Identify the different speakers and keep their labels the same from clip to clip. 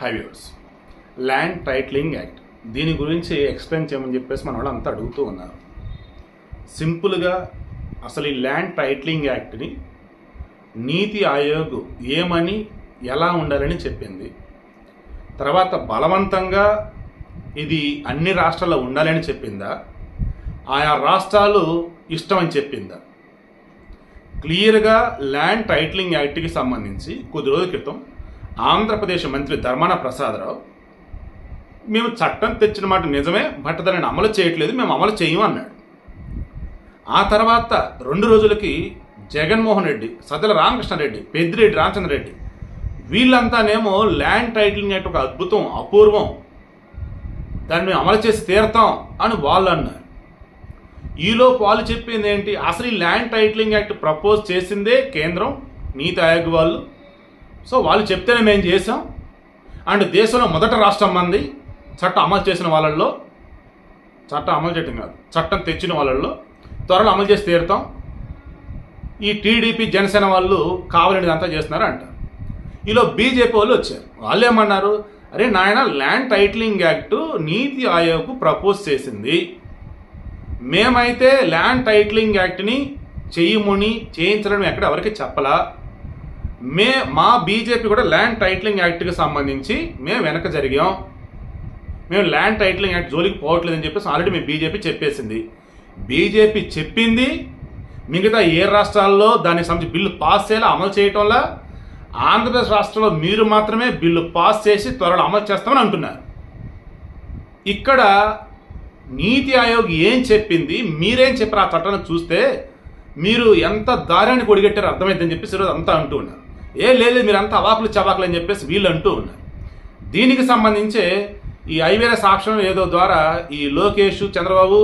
Speaker 1: Highways land titling act దీని గురించి explain చేయమని చెప్పేసి మన వాళ్ళు అంతా అడుగుతూ ఉన్నారు. సింపుల్గా అసలు ఈ ల్యాండ్ టైట్లింగ్ యాక్ట్ని నీతి ఆయోగ్ ఏమని ఎలా ఉండాలని చెప్పింది. తర్వాత బలవంతంగా ఇది అన్ని రాష్ట్రాల్లో ఉండాలని చెప్పిందా. ఆయా రాష్ట్రాలు ఇష్టం అని చెప్పిందా క్లియర్గా ల్యాండ్ టైట్లింగ్ యాక్ట్కి సంబంధించి కొద్ది రోజుల క్రితం ఆంధ్రప్రదేశ్ మంత్రి ధర్మాన ప్రసాదరావు మేము చట్టం తెచ్చిన మాట నిజమే బట్ దానిని అమలు చేయట్లేదు మేము అమలు చేయము అన్నాడు. ఆ తర్వాత రెండు రోజులకి జగన్మోహన్ రెడ్డి సదల రామకృష్ణారెడ్డి పెద్దిరెడ్డి రామచంద్రరెడ్డి వీళ్ళంతానేమో ల్యాండ్ టైటిలింగ్ యాక్ట్ ఒక అద్భుతం అపూర్వం దాన్ని మేము అమలు చేసి తీరతాం అని వాళ్ళు అన్నారు. ఈలోపు వాళ్ళు చెప్పింది ఏంటి? అసలు ఈ ల్యాండ్ టైటిలింగ్ యాక్ట్ ప్రపోజ్ చేసిందే కేంద్రం నీతి ఆయోగ్ వాళ్ళు సో వాళ్ళు చెప్తేనే మేము చేసాం అండ్ దేశంలో మొదటి రాష్ట్రం మంది చట్టం అమలు చేసిన వాళ్ళల్లో చట్టం అమలు చేయటం కాదు చట్టం తెచ్చిన వాళ్ళల్లో త్వరలో అమలు చేసి తీరుతాం. ఈ టీడీపీ జనసేన వాళ్ళు కావాలని అంతా చేస్తున్నారు అంటారు ఈలో బీజేపీ వాళ్ళు వచ్చారు. వాళ్ళు ఏమన్నారు? అరే నాయన ల్యాండ్ టైటిలింగ్ యాక్ట్ నీతి ఆయోగ్ ప్రపోజ్ చేసింది. మేమైతే ల్యాండ్ టైటిలింగ్ యాక్ట్ని చేయముని చేయించడం ఎక్కడ ఎవరికి చెప్పలా. మే మా బీజేపీ కూడా ల్యాండ్ టైటిలింగ్ యాక్ట్కి సంబంధించి మేము వెనక జరిగాం. మేము ల్యాండ్ టైటిలింగ్ యాక్ట్ జోలికి పోవట్లేదని చెప్పేసి ఆల్రెడీ మేము బీజేపీ చెప్పేసింది. బీజేపీ చెప్పింది మిగతా ఏ రాష్ట్రాల్లో దానికి సంబంధించి బిల్లు పాస్ చేయాలి అమలు చేయటంలా? ఆంధ్రప్రదేశ్ రాష్ట్రంలో మీరు మాత్రమే బిల్లు పాస్ చేసి త్వరలో అమలు చేస్తామని అంటున్నారు. ఇక్కడ నీతి ఆయోగ్ ఏం చెప్పింది మీరేం చెప్పారు ఆ చట్టాన్ని చూస్తే మీరు ఎంత దారాన్ని కొడిగట్టారో అర్థమైందని చెప్పేసి ఈరోజు అంతా అంటూ ఉన్నారు. ఏ లేదు మీరంతా అవాకులు చవాకులు అని చెప్పేసి వీళ్ళు అంటూ ఉన్నారు. దీనికి సంబంధించే ఈ ఐవేల సాక్ష్యం ఏదో ద్వారా ఈ Lokesh Chandrababu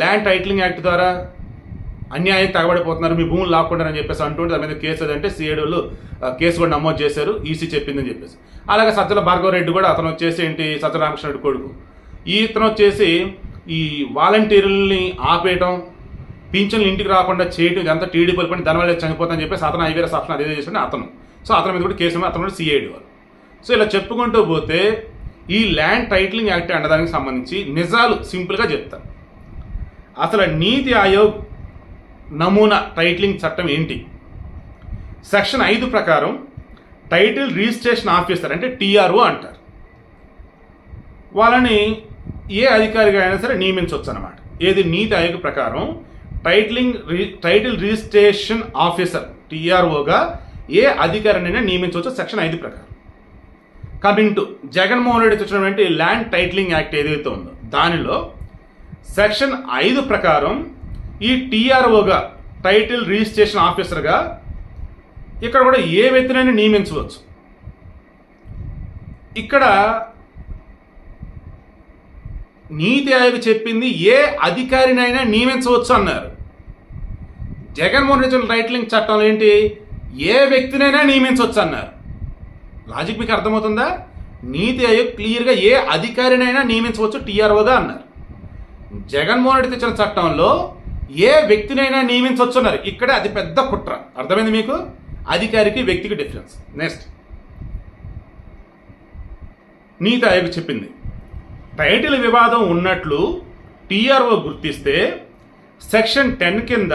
Speaker 1: land titling act ద్వారా అన్యాయం తగబడిపోతున్నారు మీ భూములు లాక్కుంటారని చెప్పేసి అంటుంటే దాని మీద కేసు అంటే సిఐడోలు కేసు కూడా నమోదు చేశారు ఈసీ చెప్పిందని చెప్పేసి. అలాగే సజ్జల భార్గవ రెడ్డి కూడా అతను వచ్చేసి ఏంటి సజ్జల రామకృష్ణ రెడ్డి కొడుకు. ఈ ఇతను వచ్చేసి ఈ వాలంటీర్లని ఆపేయటం పింఛన్లు ఇంటికి రాకుండా చేయటం ఇదంతా టీడీపీ పని దానివల్ల చనిపోతాఅని చెప్పేసి అతను ఐవీఆర్ ఆప్షన్ అదే చేసిన అతను. సో అతని మీద కూడా కేసు అతను కూడా సిఐడి వారు. సో ఇలా చెప్పుకుంటూ పోతే ఈ ల్యాండ్ టైటిలింగ్ యాక్ట్ అనడానికి సంబంధించి నిజాలు సింపుల్గా చెప్తాను అసలు నీతి ఆయోగ్ నమూనా టైటిలింగ్ చట్టం ఏంటి? సెక్షన్ ఐదు ప్రకారం టైటిల్ రిజిస్ట్రేషన్ ఆఫీసర్ అంటే టీఆర్ఓ అంటారు. వాళ్ళని ఏ అధికారిగా అయినా సరే నియమించవచ్చు అనమాట ఏది నీతి ఆయోగ్ ప్రకారం టైటిలింగ్ రి- టైటిల్ రిజిస్ట్రేషన్ ఆఫీసర్ టీఆర్ఓగా ఏ అధికారినైనా నియమించవచ్చు సెక్షన్ ఐదు ప్రకారం. కమింగ్ టు జగన్మోహన్ రెడ్డి తెచ్చినటువంటి ల్యాండ్ టైటిలింగ్ యాక్ట్ ఏదైతే ఉందో దానిలో సెక్షన్ ఐదు ప్రకారం ఈ టీఆర్ఓగా టైటిల్ రిజిస్ట్రేషన్ ఆఫీసర్గా ఇక్కడ కూడా ఏ వ్యక్తినైనా నియమించవచ్చు. ఇక్కడ నీతి ఆయోగ్ చెప్పింది ఏ అధికారినైనా నియమించవచ్చు అన్నారు. జగన్మోహన్ రెడ్డి టైటిలింగ్ చట్టం ఏంటి? ఏ వ్యక్తినైనా నియమించవచ్చు అన్నారు లాజిక్ మీకు అర్థమవుతుందా? నీతి ఆయోగ్ క్లియర్గా ఏ అధికారినైనా నియమించవచ్చు టీఆర్ఓగా అన్నారు. జగన్మోహన్ రెడ్డి తెచ్చిన చట్టంలో ఏ వ్యక్తినైనా నియమించవచ్చు అన్నారు ఇక్కడే అది పెద్ద కుట్ర. అర్థమైంది మీకు? అధికారికి వ్యక్తికి డిఫరెన్స్ నెక్స్ట్ నీతి ఆయోగ్ చెప్పింది. టైటిల్ వివాదం ఉన్నట్లు టీఆర్ఓ గుర్తిస్తే సెక్షన్ టెన్ కింద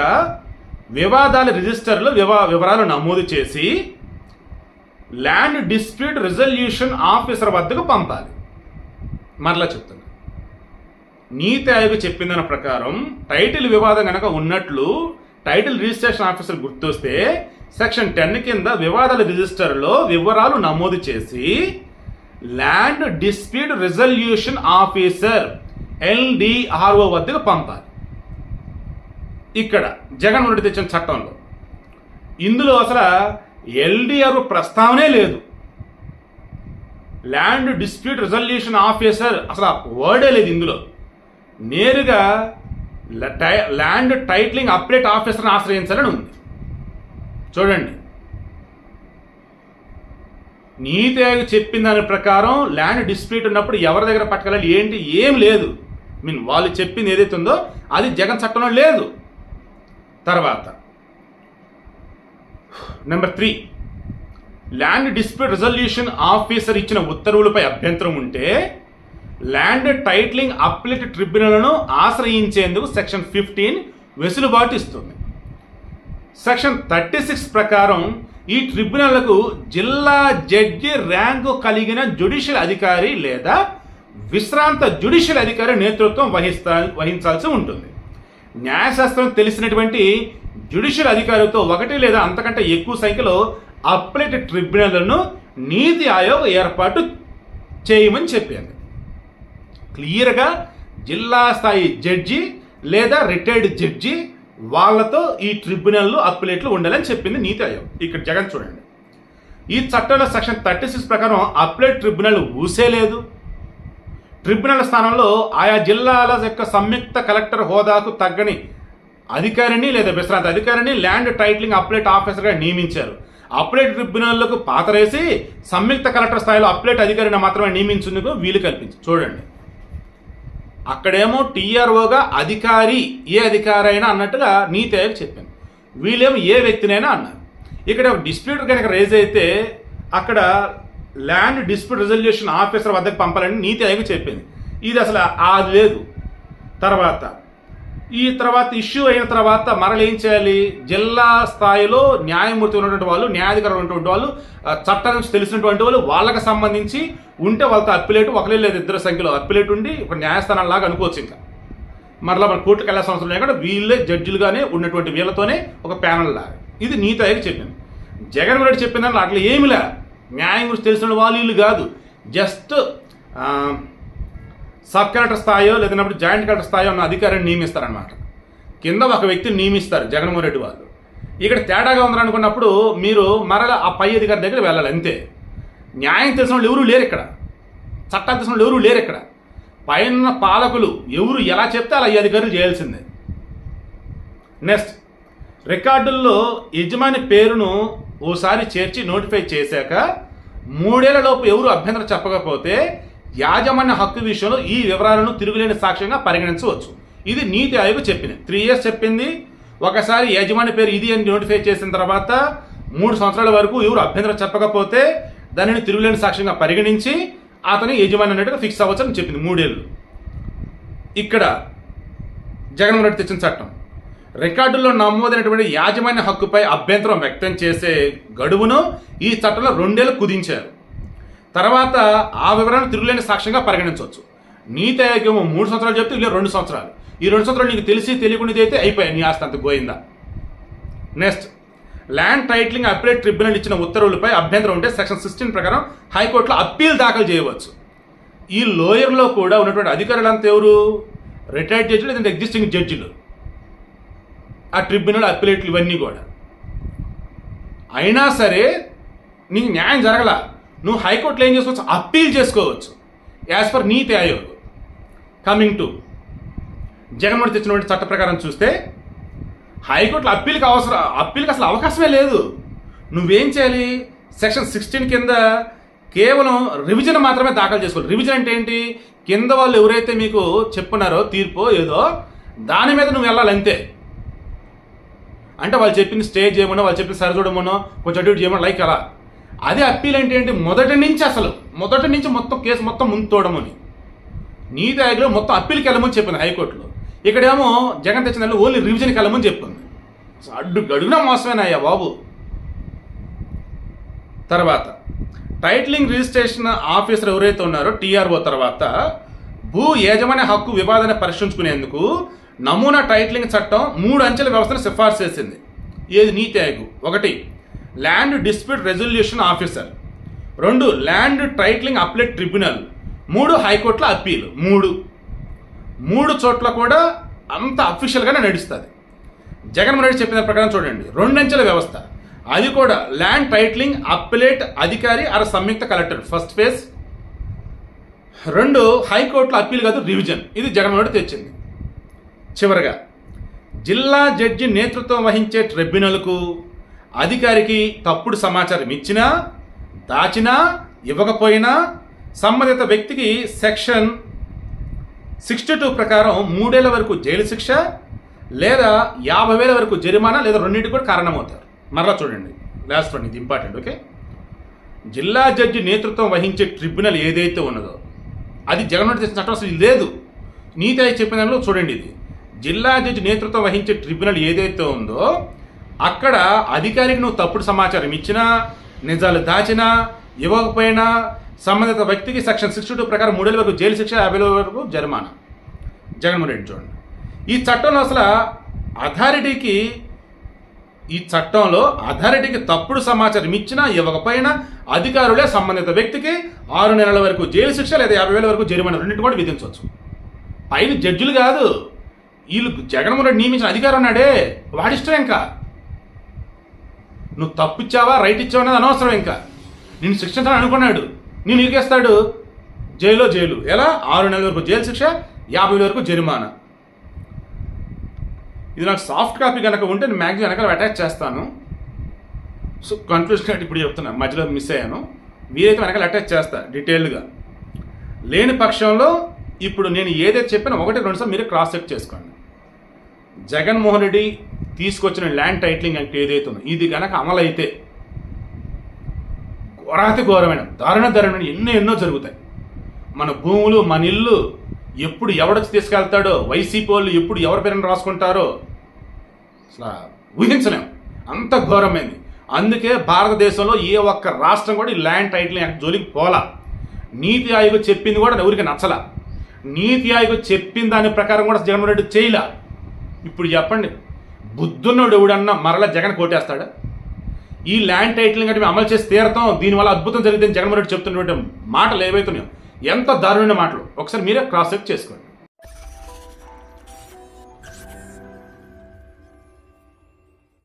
Speaker 1: వివాదాల రిజిస్టర్లో వివా వివరాలు నమోదు చేసి ల్యాండ్ డిస్ప్యూట్ రిజల్యూషన్ ఆఫీసర్ వద్దకు పంపాలి. మరలా చెప్తున్నా. నీతి ఆయోగ్ చెప్పిన దాని ప్రకారం టైటిల్ వివాదం కనుక ఉన్నట్లు టైటిల్ రిజిస్ట్రేషన్ ఆఫీసర్ గుర్తొస్తే సెక్షన్ టెన్ కింద వివాదాల రిజిస్టర్లో వివరాలు నమోదు చేసి land dispute resolution officer LDRO వద్దకు పంపాలి. ఇక్కడ జగన్మోహన్ రెడ్డి తెచ్చిన చట్టంలో. ఇందులో అసలు ఎల్డిఆర్ ప్రస్తావనే లేదు. ల్యాండ్ డిస్ప్యూట్ రిజల్యూషన్ ఆఫీసర్ అసలు వర్డే లేదు ఇందులో. నేరుగా ల్యాండ్ టైటిలింగ్ అప్డేట్ ఆఫీసర్ని ఆశ్రయించాలని ఉంది. చూడండి. నీతి ఆయోగ్ చెప్పిన దాని ప్రకారం ల్యాండ్ డిస్ప్యూట్ ఉన్నప్పుడు ఎవరి దగ్గర పట్టుకెళ్ళాలి ఏంటి ఏం లేదు. మీన్ వాళ్ళు చెప్పింది ఏదైతే ఉందో అది జగన్ చట్టంలో లేదు. తర్వాత. Number three land dispute resolution officer ఇచ్చిన ఉత్తర్వులపై అభ్యంతరం ఉంటే ల్యాండ్ టైటిలింగ్ అప్లిట్ ట్రిబ్యునల్ను ఆశ్రయించేందుకు సెక్షన్ ఫిఫ్టీన్ వెసులుబాటు ఇస్తుంది. సెక్షన్ థర్టీ సిక్స్ ప్రకారం ఈ ట్రిబ్యునల్కు జిల్లా జడ్జి ర్యాంకు కలిగిన జ్యుడిషియల్ అధికారి లేదా విశ్రాంత జ్యుడిషియల్ అధికారి నేతృత్వం వహిస్తా వహించాల్సి ఉంటుంది. న్యాయశాస్త్రం తెలిసినటువంటి జ్యుడిషియల్ అధికారులతో ఒకటి లేదా అంతకంటే ఎక్కువ సంఖ్యలో అప్లెట్ ట్రిబ్యునల్లను నీతి ఆయోగ్ ఏర్పాటు చేయమని చెప్పింది క్లియర్గా జిల్లా స్థాయి జడ్జి లేదా రిటైర్డ్ జడ్జి వాళ్ళతో ఈ ట్రిబ్యునల్ అప్లేట్లు ఉండాలని చెప్పింది నీతి ఆయోగ్. ఇక్కడ జగన్ చూడండి. ఈ చట్టంలో సెక్షన్ థర్టీ సిక్స్ ప్రకారం అప్లేట్ ట్రిబ్యునల్ ఊసే లేదు ట్రిబ్యునల్ స్థానంలో ఆయా జిల్లాల యొక్క సంయుక్త కలెక్టర్ హోదాకు తగ్గని అధికారిని లేదా విశ్రాంతి అధికారిని ల్యాండ్ టైటిలింగ్ అప్లేట్ ఆఫీసర్గా నియమించారు. అప్లేట్ ట్రిబ్యునల్లకు పాతరేసి సంయుక్త కలెక్టర్ స్థాయిలో అప్లేట్ అధికారిని మాత్రమే నియమించేందుకు వీలు కల్పించి చూడండి. అక్కడేమో టీఆర్ఓగా అధికారి ఏ అధికారి అయినా అన్నట్టుగా నీతి ఆయోగ్ చెప్పింది. వీళ్ళేమో ఏ వ్యక్తినైనా అన్నారు. ఇక్కడ డిస్ప్యూట్ కనుక రేజ్ అయితే అక్కడ ల్యాండ్ డిస్ప్యూట్ రిజల్యూషన్ ఆఫీసర్ వద్దకు పంపాలని నీతి ఆయోగ్ చెప్పింది. ఇది అసలు అది లేదు. తర్వాత ఈ తర్వాత ఇష్యూ అయిన తర్వాత మరలు ఏం చేయాలి? జిల్లా స్థాయిలో న్యాయమూర్తి ఉన్నటువంటి వాళ్ళు న్యాయాధికారులు ఉన్నటువంటి వాళ్ళు ఆ, చట్టం నుంచి తెలిసినటువంటి వాళ్ళు వాళ్ళకి సంబంధించి ఉంటే వాళ్ళతో అప్పిలేటు ఒకరే లేదు ఇద్దరు సంఖ్యలో అప్పిలేటు ఉండి ఒక న్యాయస్థానం లాగా అనుకోవచ్చు ఇంకా. మరలా మన కోర్టుకు వెళ్ళాల్సిన అవసరం లేకుండా వీళ్ళే జడ్జిలుగానే ఉన్నటువంటి వీళ్ళతోనే ఒక ప్యానల్ లాగా. ఇది నీతి ఆయోగ్ చెప్పింది. జగన్మోహన్ రెడ్డి చెప్పిన దాంట్లో అట్లా ఏమిలా న్యాయం గురించి తెలిసిన వాళ్ళు వీళ్ళు కాదు. జస్ట్ సబ్ కలెక్టర్ స్థాయో లేదన్నప్పుడు జాయింట్ కలెక్టర్ స్థాయో ఉన్న అధికారిని నియమిస్తారనమాట కింద ఒక వ్యక్తిని నియమిస్తారు జగన్మోహన్ రెడ్డి వాళ్ళు. ఇక్కడ తేడాగా ఉందనుకున్నప్పుడు అనుకున్నప్పుడు మీరు మరల ఆ పై అధికారి దగ్గర వెళ్ళాలి అంతే. న్యాయం తెలిసిన వాళ్ళు ఎవరూ లేరు ఇక్కడ. చట్టాలు తెలిసిన వాళ్ళు ఎవరూ లేరు ఇక్కడ. పైన పాలకులు ఎవరు ఎలా చెప్తే అలా ఈ అధికారులు చేయాల్సిందే. నెక్స్ట్ రికార్డుల్లో యజమాని పేరును ఓసారి చేర్చి నోటిఫై చేశాక మూడేళ్ళలోపు ఎవరు అభ్యంతరం చెప్పకపోతే యాజమాన్య హక్కు విషయంలో ఈ వివరాలను తిరుగులేని సాక్ష్యంగా పరిగణించవచ్చు. ఇది నీతి ఆయోగ్ చెప్పింది. త్రీ ఇయర్స్ చెప్పింది. ఒకసారి యజమాని పేరు ఇది అని నోటిఫై చేసిన తర్వాత మూడు సంవత్సరాల వరకు ఎవరు అభ్యంతరం చెప్పకపోతే దానిని తిరుగులేని సాక్ష్యంగా పరిగణించి అతని యజమాని అన్నట్టుగా ఫిక్స్ అవ్వచ్చని చెప్పింది మూడేళ్ళు ఇక్కడ జగన్మోహన్ రెడ్డి తెచ్చిన చట్టం. రికార్డుల్లో నమోదైనటువంటి యాజమాన్య హక్కుపై అభ్యంతరం వ్యక్తం చేసే గడువును ఈ చట్టంలో రెండేళ్ళు కుదించారు. తర్వాత ఆ వివరాలను తిరుగులేని సాక్ష్యంగా పరిగణించవచ్చు. నీతి ఆయోగ్యం మూడు సంవత్సరాలు చెప్తే ఇలా రెండు సంవత్సరాలు. ఈ రెండు సంవత్సరాలు నీకు తెలిసి తెలియకుండా అయితే అయిపోయాయి. నీ ఆస్తి అంత గోయిందా? Next. Land titling appellate tribunal ఇచ్చిన ఉత్తర్వులపై అభ్యంతరం ఉంటే సెక్షన్ సిక్స్టీన్ ప్రకారం హైకోర్టులో అప్పీల్ దాఖలు చేయవచ్చు. ఈ లోయర్లో కూడా ఉన్నటువంటి అధికారులంతా ఎవరు? రిటైర్డ్ జడ్జిలు లేదంటే ఎగ్జిస్టింగ్ జడ్జిలు ఆ ట్రిబ్యునల్ అప్పిలేట్లు ఇవన్నీ కూడా. అయినా సరే నీకు న్యాయం జరగల. నువ్వు హైకోర్టులో ఏం చేసుకోవచ్చు? అప్పీల్ చేసుకోవచ్చు. As per NITI Aayog coming to Jaganmohan తెచ్చినటువంటి చట్ట ప్రకారం చూస్తే హైకోర్టులో అప్పీల్కి అవసరం అప్పీల్కి అసలు అవకాశమే లేదు. నువ్వేం చేయాలి? సెక్షన్ సిక్స్టీన్ కింద కేవలం రివిజన్ మాత్రమే దాఖలు చేసుకోవాలి. రివిజన్ అంటే ఏంటి? కింద వాళ్ళు ఎవరైతే మీకు చెప్పున్నారో తీర్పో ఏదో దాని మీద నువ్వు వెళ్ళాలి అంతే. అంటే వాళ్ళు చెప్పింది స్టే చేయమనో వాళ్ళు చెప్పింది సరిచూడమనో కొంచెం అటు చేయమని చేయమనో లైక్ అలా. అదే అప్పీల్ అంటే ఏంటి మొదటి నుంచి అసలు మొదటి నుంచి మొత్తం కేసు మొత్తం ముందు తోడమని నీతి ఆయోగ్లో మొత్తం అప్పీల్కి వెళ్ళమని చెప్పింది హైకోర్టులో. ఇక్కడేమో జగన్ తెచ్చిన ఓన్లీ రివిజన్కి వెళ్ళమని చెప్పింది. అడ్డు గడుగునా మోసమేనాయ్యా బాబు? తర్వాత టైటిలింగ్ రిజిస్ట్రేషన్ ఆఫీసర్ ఎవరైతే ఉన్నారో టీఆర్ఓ తర్వాత భూ యాజమాన్య హక్కు వివాదాన్ని పరిష్కరించుకునేందుకు నమూనా టైటిలింగ్ చట్టం మూడు అంచెల వ్యవస్థను సిఫార్సు చేసింది. ఏది? నీతి ఆయోగ్. ఒకటి ల్యాండ్ డిస్ప్యూట్ రెజల్యూషన్ ఆఫీసర్. రెండు ల్యాండ్ టైటిలింగ్ అప్లెట్ ట్రిబ్యునల్. మూడు హైకోర్టుల అప్పీల్. మూడు. మూడు చోట్ల కూడా అంత అఫీషియల్గానే నడుస్తుంది. జగన్మోహన్ రెడ్డి చెప్పిన ప్రకారం చూడండి. రెండంచెల వ్యవస్థ. అది కూడా ల్యాండ్ టైటిలింగ్ అప్పిలేట్ అధికారి ఆర్ సంయుక్త కలెక్టర్. First phase. రెండు హైకోర్టులో అప్పీల్ కాదు రివిజన్. ఇది జగన్మోహన్ రెడ్డి తెచ్చింది. చివరగా జిల్లా జడ్జి నేతృత్వం వహించే ట్రిబ్యునల్కు అధికారికి తప్పుడు సమాచారం ఇచ్చినా దాచినా ఇవ్వకపోయినా సంబంధిత వ్యక్తికి సెక్షన్ సిక్స్టీ టూ ప్రకారం మూడేళ్ళ వరకు జైలు శిక్ష లేదా యాభై వేల వరకు జరిమానా లేదా రెండింటికి కూడా కారణమవుతారు. మరలా చూడండి. లాస్ట్ వన్ ఇది ఇంపార్టెంట్ ఓకే జిల్లా జడ్జి నేతృత్వం వహించే ట్రిబ్యునల్ ఏదైతే ఉన్నదో అది జగన్మోహన్ చేసిన చట్టం అసలు లేదు. నీతి ఆయోగ్ చెప్పిన దానిలో చూడండి ఇది. జిల్లా జడ్జి నేతృత్వం వహించే ట్రిబ్యునల్ ఏదైతే ఉందో అక్కడ అధికారికి నువ్వు తప్పుడు సమాచారం ఇచ్చినా నిజాలు దాచినా ఇవ్వకపోయినా సంబంధిత వ్యక్తికి సెక్షన్ సిక్స్టీ టూ ప్రకారం మూడేళ్ళ వరకు జైలు శిక్ష యాభై వరకు జరిమానా. జగన్మోహన్ రెడ్డి చూడండి. ఈ చట్టంలో అసలు అథారిటీకి ఈ చట్టంలో అథారిటీకి తప్పుడు సమాచారం ఇచ్చినా ఇవ్వకపోయినా అధికారులే సంబంధిత వ్యక్తికి ఆరు నెలల వరకు జైలు శిక్ష లేదా యాభై వేల వరకు జరిమానా రెండింటి కూడా విధించవచ్చు. పైన జడ్జిలు కాదు. వీళ్ళు జగన్మోహన్ రెడ్డి నియమించిన అధికారం ఉన్నాడే వాడిష్టం ఇంకా. నువ్వు తప్పు ఇచ్చావా రైట్ ఇచ్చావా అనేది అనవసరం ఇంకా. నేను శిక్షించాలని అనుకున్నాడు. నేను ఇరికేస్తాడు. జైల్లో జైలు. ఎలా? ఆరు నెలల వరకు జైలు శిక్ష యాభై వేల వరకు జరిమానా. ఇది నాకు సాఫ్ట్ కాపీ కనుక ఉంటే నేను మ్యాగ్జిన్ వెనకాల అటాచ్ చేస్తాను. సో కన్క్లూషన్ ఇప్పుడు చెప్తున్నా. మధ్యలో మిస్ అయ్యాను. మీరైతే వెనకాల అటాచ్ చేస్తా డీటెయిల్గా లేని పక్షంలో ఇప్పుడు నేను ఏదైతే చెప్పినా ఒకటి రెండు సార్లు మీరు క్రాస్ చెక్ చేసుకోండి. జగన్మోహన్ రెడ్డి తీసుకొచ్చిన ల్యాండ్ టైటిలింగ్ అంటే ఏదైతే ఉందో ఇది కనుక అమలైతే ఘోరాతి ఘోరమైన దారుణ దారుణమైన ఎన్నో ఎన్నో జరుగుతాయి. మన భూములు మన ఇల్లు ఎప్పుడు ఎవడొచ్చి తీసుకెళ్తాడో వైసీపీ వాళ్ళు ఎప్పుడు ఎవరి పేరుని రాసుకుంటారో అసలు ఊహించలేం. అంత ఘోరమైంది. అందుకే భారతదేశంలో ఏ ఒక్క రాష్ట్రం కూడా ఈ ల్యాండ్ టైటిల్ యాక్ట్ జోలికి పోలా. నీతి ఆయోగ్ చెప్పింది కూడా ఎవరికి నచ్చలా. నీతి ఆయోగ్ చెప్పిన దాని ప్రకారం కూడా జగన్మోహన్ రెడ్డి చేయలే. ఇప్పుడు చెప్పండి బుద్ధున్నోడు ఎవడన్నా మరలా జగన్ కోటేస్తాడా? ఈ ల్యాండ్ టైటిల్ కట్టి మేము అమలు చేసి తీరతాం దీనివల్ల అద్భుతం జరిగిందని జగన్మోహన్ రెడ్డి చెప్తున్నటువంటి మాటలు ఏవైతున్నాయో? ఎంత దారుణమైన మాటలు? ఒకసారి మీరే క్రాస్ చెక్ చేసుకోండి.